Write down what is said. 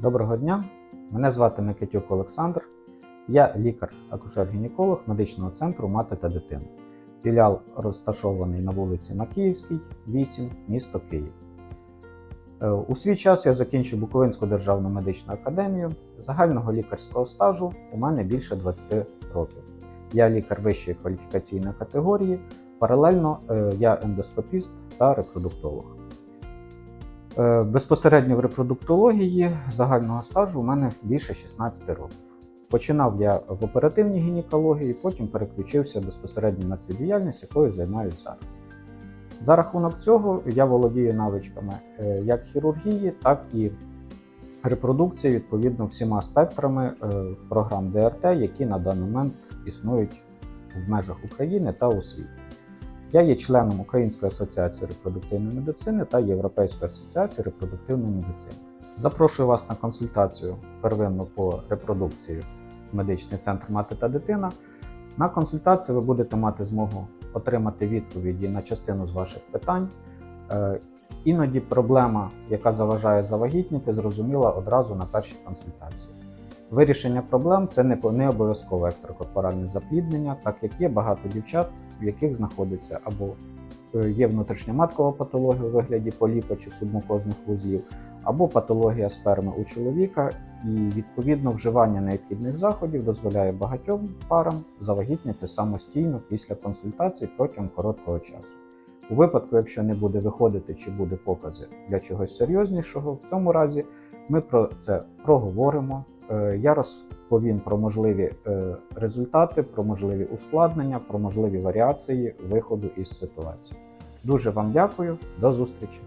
Доброго дня, мене звати Микитюк Олександр. Я лікар-акушер-гінеколог медичного центру Мати та дитина. Філіал розташований на вулиці Макіївській, 8, місто Київ. Е, У свій час я закінчив Буковинську державну медичну академію. Загального лікарського стажу у мене більше 20 років. Я лікар вищої кваліфікаційної категорії. Паралельно е, я ендоскопіст та репродуктолог. Е, Безпосередньо в репродуктології загального стажу у мене більше 16 років. Починав я в оперативній гінекології, потім переключився безпосередньо на цю діяльність, якою займаюся зараз. За рахунок цього я володію навичками е, як хірургії, так і репродукції, відповідно, всіма спектрами е, програм ДРТ, які на даний момент існують в межах України та у світі. Я є членом Української асоціації репродуктивної медицини та Європейської асоціації репродуктивної медицини. Запрошую вас на консультацію первинну по репродукції в медичний центр Мати та дитина. На консультації ви будете мати змогу отримати відповіді на частину з ваших питань. Е, Іноді проблема, яка заважає завагітніти, зрозуміла одразу на першій консультації. Вирішення проблем це не, обов'язково екстракорпоральне запліднення, так як є багато дівчат, в яких знаходиться або е, є внутрішньоматкова патологія у вигляді поліпа чи субмукозних вузлів, або патологія сперми у чоловіка, і відповідно вживання необхідних заходів дозволяє багатьом парам завагітніти самостійно після консультацій протягом короткого часу. У випадку, якщо не буде виходити чи буде покази для чогось серйознішого, в цьому разі ми про це проговоримо. Е, Я розповім про можливі е, результати, про можливі ускладнення, про можливі варіації виходу із ситуації. Дуже вам дякую, до зустрічі!